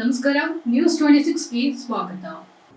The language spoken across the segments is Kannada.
ನಮಸ್ಕಾರ ನ್ಯೂಸ್ ಟ್ವೆಂಟಿ ಸಿಕ್ಸ್ಗೆ ಸ್ವಾಗತ.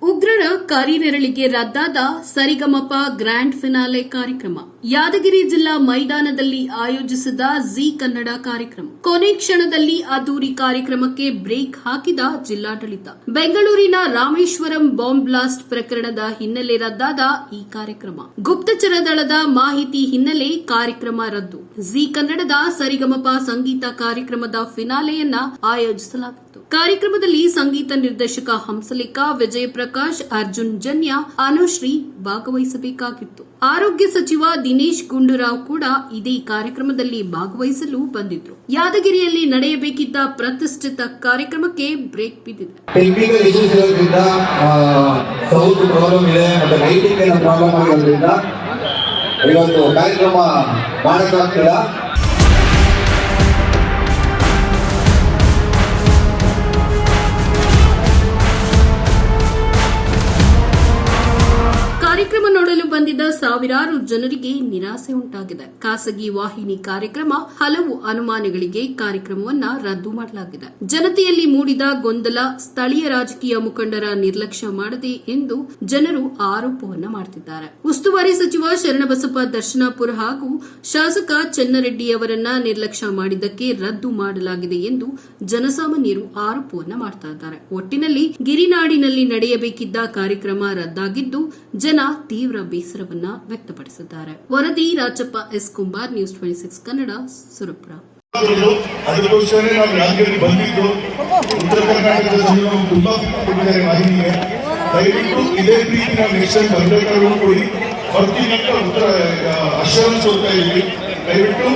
ಉಗ್ರರ ಕರಿನೆರಳಿಗೆ ರದ್ದಾದ ಸರಿಗಮಪ ಗ್ರ್ಯಾಂಡ್ ಫಿನಾಲೆ ಕಾರ್ಯಕ್ರಮ. ಯಾದಗಿರಿ ಜಿಲ್ಲಾ ಮೈದಾನದಲ್ಲಿ ಆಯೋಜಿಸಿದ ಜಿ ಕನ್ನಡ ಕಾರ್ಯಕ್ರಮ. ಕೊನೆ ಕ್ಷಣದಲ್ಲಿ ಅದ್ದೂರಿ ಕಾರ್ಯಕ್ರಮಕ್ಕೆ ಬ್ರೇಕ್ ಹಾಕಿದ ಜಿಲ್ಲಾಡಳಿತ. ಬೆಂಗಳೂರಿನ ರಾಮೇಶ್ವರಂ ಬಾಂಬ್ ಬ್ಲಾಸ್ಟ್ ಪ್ರಕರಣದ ಹಿನ್ನೆಲೆ ರದ್ದಾದ ಈ ಕಾರ್ಯಕ್ರಮ. ಗುಪ್ತಚರ ದಳದ ಮಾಹಿತಿ ಹಿನ್ನೆಲೆ ಕಾರ್ಯಕ್ರಮ ರದ್ದು. ಜಿ ಕನ್ನಡದ ಸರಿಗಮಪ ಸಂಗೀತ ಕಾರ್ಯಕ್ರಮದ ಫಿನಾಲೆಯನ್ನ ಆಯೋಜಿಸಲಾಗಿತ್ತು ಕಾರ್ಯಕ್ರಮದಲ್ಲಿ ಸಂಗೀತ ನಿರ್ದೇಶಕ ಹಂಸಲೇಖ ವಿಜಯ ಪ್ರಕಾಶ್ ಅರ್ಜುನ್ ಜನ್ಯ, ಅನುಶ್ರೀ ಭಾಗವಹಿಸಬೇಕಾಗಿತ್ತು. ಆರೋಗ್ಯ ಸಚಿವ ದಿನೇಶ್ ಗುಂಡೂರಾವ್ ಕೂಡ ಇದೇ ಕಾರ್ಯಕ್ರಮದಲ್ಲಿ ಭಾಗವಹಿಸಲು ಬಂದಿದ್ರು. ಯಾದಗಿರಿಯಲ್ಲಿ ನಡೆಯಬೇಕಿದ್ದ ಪ್ರತಿಷ್ಠಿತ ಕಾರ್ಯಕ್ರಮಕ್ಕೆ ಬ್ರೇಕ್ ಬಿದ್ದಿದೆ. ಇವತ್ತು ಕಾರ್ಯಕ್ರಮ ಮಾಡೋಕ್ಕಾಗ್ತಿಲ್ಲ. ಸಾವಿರಾರು ಜನರಿಗೆ ನಿರಾಸೆ ಉಂಟಾಗಿದೆ. ಖಾಸಗಿ ವಾಹಿನಿ ಕಾರ್ಯಕ್ರಮ ಹಲವು ಅನುಮಾನಗಳಿಗೆ ಕಾರ್ಯಕ್ರಮವನ್ನ ರದ್ದು ಮಾಡಲಾಗಿದೆ. ಜನತೆಯಲ್ಲಿ ಮೂಡಿದ ಗೊಂದಲ ಸ್ಥಳೀಯ ರಾಜಕೀಯ ಮುಖಂಡರ ನಿರ್ಲಕ್ಷ್ಯ ಮಾಡದೆ ಎಂದು ಜನರು ಆರೋಪವನ್ನ ಮಾಡುತ್ತಿದ್ದಾರೆ ಉಸ್ತುವಾರಿ ಸಚಿವ ಶರಣಬಸಪ್ಪ ದರ್ಶನಾಪುರ ಹಾಗೂ ಶಾಸಕ ಚನ್ನರೆಡ್ಡಿ ಅವರನ್ನ ನಿರ್ಲಕ್ಷ್ಯ ಮಾಡಿದ್ದಕ್ಕೆ ರದ್ದು ಮಾಡಲಾಗಿದೆ ಎಂದು ಜನಸಾಮಾನ್ಯರು ಆರೋಪವನ್ನ ಮಾಡ್ತಾ ಇದ್ದಾರೆ. ಒಟ್ಟಿನಲ್ಲಿ ಗಿರಿನಾಡಿನಲ್ಲಿ ನಡೆಯಬೇಕಿದ್ದ ಕಾರ್ಯಕ್ರಮ ರದ್ದಾಗಿದ್ದು ಜನ ತೀವ್ರ ಬೇಸರವನ್ನ ವ್ಯಕ್ತಪಡಿಸಿದ್ದಾರೆ ವರದಿ Rajappa S Kumbar news twenty six Kannada Surapura ಆದದ್ದು ಅದಕ್ಕೋಸ್ಕರ ನಾವು ಯಾದಗಿರಿ ಬಂದಿದ್ದು ಉತ್ತರ ಕರ್ನಾಟಕದ ಜನರು ತುಂಬಾ ಕೊಟ್ಟಿದ್ದಾರೆ ವಾಹಿನಿಗೆ ದಯವಿಟ್ಟು ಇದೇ ರೀತಿ ನಾವು ನೆಕ್ಸ್ಟ್ ಟೈಮ್ ಬರಬೇಕಾದ್ರೂ ಕೊಡಿ ಬರ್ತೀನಿ ಅಂತ ಉತ್ತರ ಅಶ್ಯೂರೆನ್ಸ್ ಹೋಗ್ತಾ ಇದ್ವಿ ದಯವಿಟ್ಟು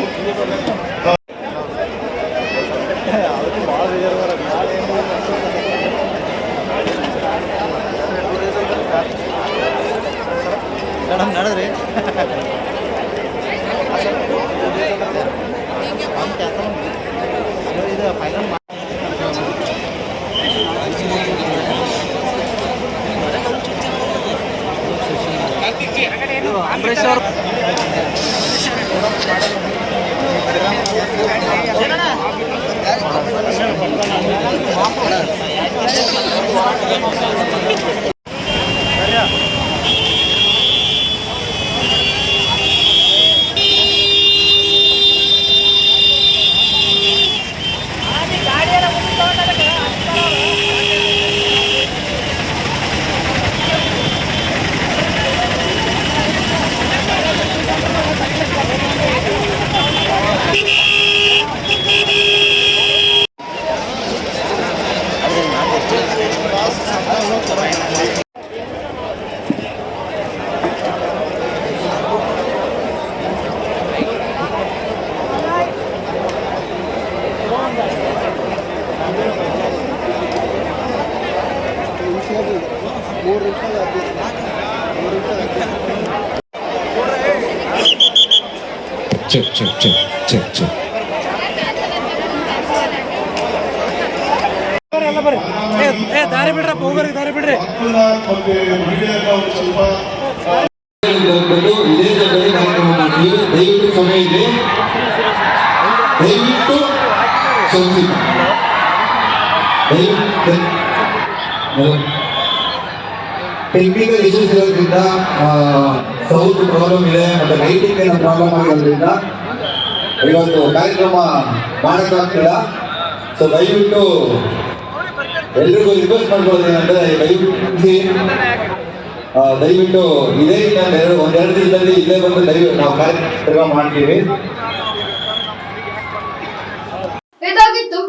ನಡೆದ್ರಿ ಇದು ಫೈನಲ್ ಅಂಬರೀಶ್ ಅವರು check check check check check ಎಲ್ಲ ಬರ್ರಿ ಏ ಏ ದಾರಿ ಬಿಡ್ರಪ್ಪ ಹೋಗೋರಿಗೆ ದಾರಿ ಬಿಡ್ರಿ ಮಕ್ಕಳ ಮತ್ತೆ ಮಹಿಳೆಯರ ಒಂದು ಸ್ವಲ್ಪ ಬಂದ್ಬಿಟ್ಟು ಇದೇ ಜಾಗದಲ್ಲಿ ಕಾರ್ಯಕ್ರಮ ಮಾಡ್ತೀವಿ ದಯವಿಟ್ಟು ಸಮಯ ಇದೆ ದಯವಿಟ್ಟು ಸಂಸ್ಥೆ ಟೆಕ್ನಿಕಲ್ ಇಶ್ಯೂಸ್ ಇರೋದ್ರಿಂದ ಸೌಂಡ್ ಪ್ರಾಬ್ಲಮ್ ಇದೆ, ಮತ್ತೆ ಲೈಟಿಂಗ್ ಏನೋ ಪ್ರಾಬ್ಲಮ್ ಆಗಿರೋದ್ರಿಂದ ಇವತ್ತು ಕಾರ್ಯಕ್ರಮ ಮಾಡೋಕ್ಕಾಗ್ತಿಲ್ಲ. ಸೊ ದಯವಿಟ್ಟು ಎಲ್ರಿಗೂ ರಿಕ್ವೆಸ್ಟ್ ಮಾಡ್ಬೋದು ಏನಂದ್ರೆ ದಯವಿಟ್ಟು ದಯವಿಟ್ಟು ಇದೇ ಒಂದೆರಡು ದಿನದಲ್ಲಿ ಇಲ್ಲೇ ಬಂದು ದಯವಿಟ್ಟು ನಾವು ಕಾರ್ಯಕ್ರಮ ಮಾಡ್ತೀವಿ.